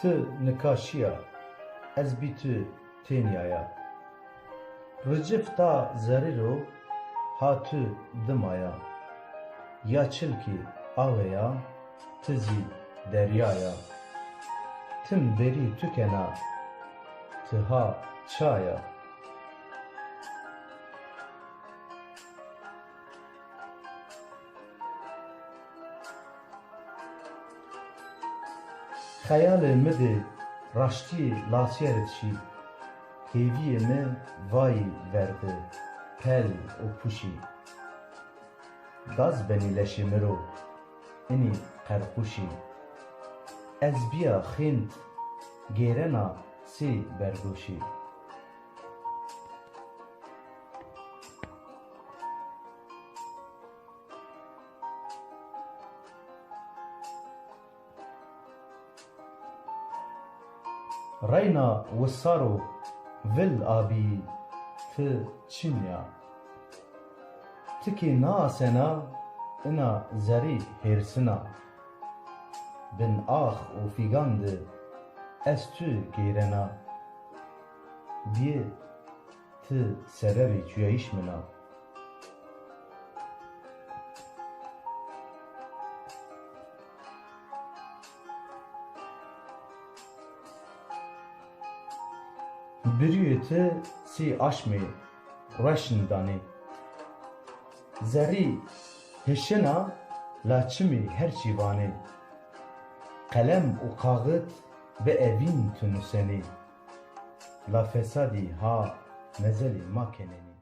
Ti nikaşiya ez bî tu têniyaya Ricif ta zerîro hatû dimaya Ya çilkî aveya ti zî deryaya. Tim berî tukena tiha çaya Xeyalê me de raştiyê lasiyerê dişî Hêviyê me vayî verde pel û puşî Gaz benî leşê miro înî qerquşî Ez biya xînt gêrena sê wisar û vil abî ti çinya Tikê naasena ina zerî hêrsina Bin ax û fîgan de ez tu Biyê ti sebebê çûyayîş min a Biriyê ti sê aşmê reşin danê Zerî hişina la her çîvanê Qelem û qaxit bi evîn tu nûsenê La fesadî ha mezelê ma kenê